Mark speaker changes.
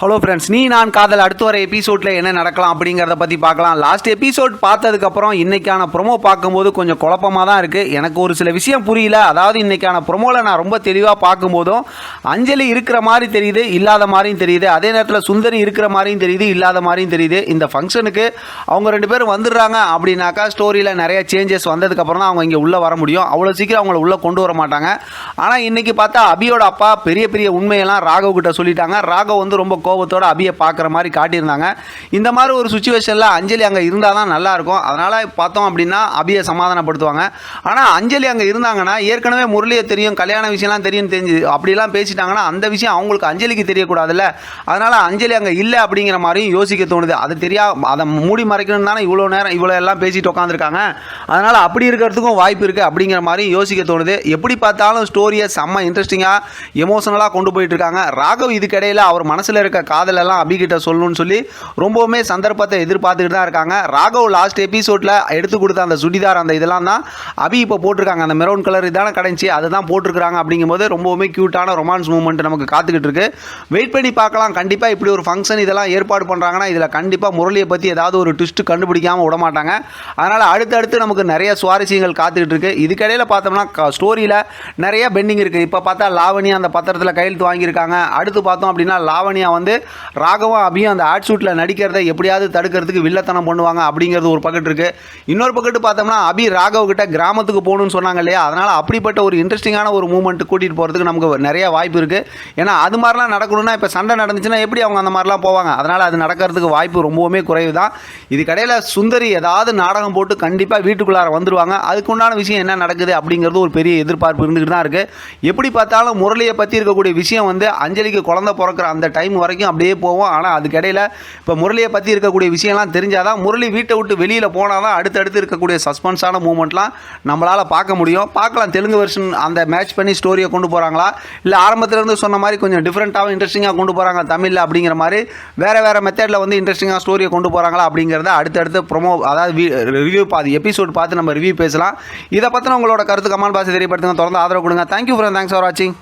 Speaker 1: Hello friends நீ நான் காதல் அடுத்து வர எபிசோடில் என்ன நடக்கலாம் அப்படிங்கிறத பற்றி பார்க்கலாம். லாஸ்ட் எபிசோட் பார்த்ததுக்கப்புறம் இன்றைக்கான ப்ரொமோ பார்க்கும்போது கொஞ்சம் குழப்பமாக தான் இருக்குது எனக்கு ஒரு சில விஷயம் புரியல. அதாவது இன்றைக்கான ப்ரொமோவில் நான் ரொம்ப தெளிவாக பார்க்கும்போதும் அஞ்சலி இருக்கிற மாதிரி தெரியுது இல்லாத மாதிரியும் தெரியுது. அதே நேரத்தில் சுந்தரி இருக்கிற மாதிரியும் தெரியுது இல்லாத மாதிரியும் தெரியுது. இந்த ஃபங்க்ஷனுக்கு அவங்க ரெண்டு பேரும் வந்துடுறாங்க அப்படின்னாக்கா ஸ்டோரியில் நிறைய சேஞ்சஸ் வந்ததுக்கப்புறம் தான் அவங்க இங்கே உள்ளே வர முடியும். அவ்வளோ சீக்கிரம் அவங்கள உள்ளே கொண்டு வர மாட்டாங்க. ஆனால் இன்றைக்கி பார்த்தா அபியோட அப்பா பெரிய பெரிய உண்மையெல்லாம் ராகவ் கிட்ட சொல்லிட்டாங்க. ராகவ் வந்து ரொம்ப கோபத்தோட அபியை பார்க்குற மாதிரி காட்டியிருந்தாங்க. இந்த மாதிரி ஒரு சுச்சுவேஷனில் அஞ்சலி அங்கே இருந்தால் தான் நல்லாயிருக்கும் அதனால் பார்த்தோம் அப்படின்னா அபியை சமாதானப்படுத்துவாங்க. ஆனால் அஞ்சலி அங்கே இருந்தாங்கன்னா ஏற்கனவே முரளியை தெரியும் கல்யாண விஷயம்லாம் தெரியும் தெரிஞ்சு அப்படிலாம் பேசிட்டாங்கன்னா அந்த விஷயம் அவங்களுக்கு அஞ்சலிக்கு தெரியக்கூடாதுல்ல. அதனால் அஞ்சலி அங்கே இல்லை அப்படிங்கிற மாதிரியும் யோசிக்க தோணுது. அது தெரியா அதை மூடி மறைக்கணும் தானே இவ்வளோ நேரம் இவ்வளோ எல்லாம் பேசிட்டு உட்காந்துருக்காங்க அதனால் அப்படி இருக்கிறதுக்கும் வாய்ப்பு இருக்குது அப்படிங்கிற மாதிரி யோசிக்க தோணுது. எப்படி பார்த்தாலும் ஸ்டோரியை செம்ம இன்ட்ரெஸ்டிங்காக எமோஷனலாக கொண்டு போயிட்டு இருக்காங்க. ராகவ் இதுக்கிடையில் அவர் மனசில் இருக்க காதலெல்லாம் அபிகிட்ட சொல்லணும்னு சொல்லி ரொம்பவுமே சந்தர்ப்பத்தை எதிர்பார்த்துக்கிட்டு தான் இருக்காங்க. ராகவ் லாஸ்ட் எபிசோடில் எடுத்து கொடுத்த அந்த சுடிதார் அந்த இதெல்லாம் தான் அபி இப்போ போட்டிருக்காங்க. அந்த மெரூன் கலர் இதான கடைஞ்சி அதுதான் போட்டிருக்காங்க அப்படிங்கும்போது ரொம்பவுமே க்யூட்டான ரொமான்ஸ் மூமெண்ட் நமக்கு காத்துக்கிட்டு இருக்கு. வெயிட் பண்ணி பார்க்கலாம். கண்டிப்பாக இப்படி ஒரு ஃபங்க்ஷன் இதெல்லாம் ஏற்பாடு பண்ணுறாங்கன்னா இதில் கண்டிப்பாக முரளியை பற்றி ஏதாவது ஒரு ட்விஸ்ட் கண்டுபிடிக்காமல் விட மாட்டாங்க அதனால் அடுத்தடுத்து நமக்கு நிறைய சுவாரஸ்யங்கள் காத்துக்கிட்டு இருக்கு. இதுக்கிடையில் பார்த்தோம்னா ஸ்டோரியில் நிறைய பெண்டிங் இருக்குது இப்போ பார்த்தா லாவணியா அந்த பத்திரத்தில் கையெழுத்து வாங்கியிருக்காங்க. அடுத்து பார்த்தோம் அப்படின்னா லாவணியா வந்து வந்து ராகவா அபியும் அந்த ஆட் ஷூட்டில் நடிக்கிறத எப்படியாவது தடுக்கிறதுக்கு வில்லத்தனம் பண்ணுவாங்க அப்படிங்கிறது ஒரு பக்கெட் இருக்குது இன்னொரு பக்கெட்டு பார்த்தோம்னா அபி ராகவ் கிட்ட கிராமத்துக்கு போகணும்னு சொன்னாங்க இல்லையா? அதனால் அப்படிப்பட்ட ஒரு இன்ட்ரெஸ்டிங்கான ஒரு மூமெண்ட் கூட்டிகிட்டு போகிறதுக்கு நமக்கு நிறைய வாய்ப்பு இருக்குது ஏன்னா அது மாதிரிலாம் நடக்கணும்னா இப்போ சண்டை நடந்துச்சுன்னா எப்படி அவங்க அந்த மாதிரிலாம் போவாங்க? அதனால் அது நடக்கிறதுக்கு வாய்ப்பு ரொம்பவுமே குறைவு தான் இது கடையில் சுந்தரி ஏதாவது நாடகம் போட்டு கண்டிப்பாக வீட்டுக்குள்ளார வந்துடுவாங்க அதுக்குண்டான விஷயம் என்ன நடக்குது அப்படிங்கிறது ஒரு பெரிய எதிர்பார்ப்பு இருந்துகிட்டு தான் இருக்குது எப்படி பார்த்தாலும் முரளியை பற்றி இருக்கக்கூடிய விஷயம் வந்து அஞ்சலிக்கு குழந்தை பிறக்கிற அந்த டைம் வரைக்கும் அப்படியே போவோம். ஆனால் அதுக்கிடையில் இப்போ முரளியை பற்றி இருக்கக்கூடிய விஷயம்லாம் தெரிஞ்சாதான் முரளி வீட்டை விட்டு வெளியில் போனால் தான் அடுத்தடுத்து இருக்கக்கூடிய சஸ்பென்ஸான மூமெண்ட்லாம் நம்மளால் பார்க்க முடியும். பார்க்கலாம். தெலுங்கு வெர்ஷன் அந்த மேட்ச் பண்ணி ஸ்டோரியை கொண்டு போகிறாங்களா இல்லை ஆரம்பத்துலேருந்து சொன்ன மாதிரி கொஞ்சம் டிஃப்ரெண்ட்டாகவும் இன்ட்ரெஸ்டிங்காக கொண்டு போகிறாங்க தமிழில் அப்படிங்கிற மாதிரி வேறு வேறு மெத்தடில் வந்து இன்ட்ரெஸ்டிங்காக ஸ்டோரியை கொண்டு போகிறாங்களா அப்படிங்கிறத அடுத்தடுத்து ப்ரொமோ அதாவது ரிவ்யூ பார்த்து எபிசோட் பார்த்து நம்ம ரிவ்யூ பேசலாம். இதை பற்றின உங்களோட கருத்து கமெண்ட் பாக்ஸ் தெரியப்படுத்துங்க. தொடர்ந்து ஆதரவு கொடுங்க. தேங்க்யூ ஃப்ரெண்ட் தேங்க்ஸ் ஃபார் வாட்சிங்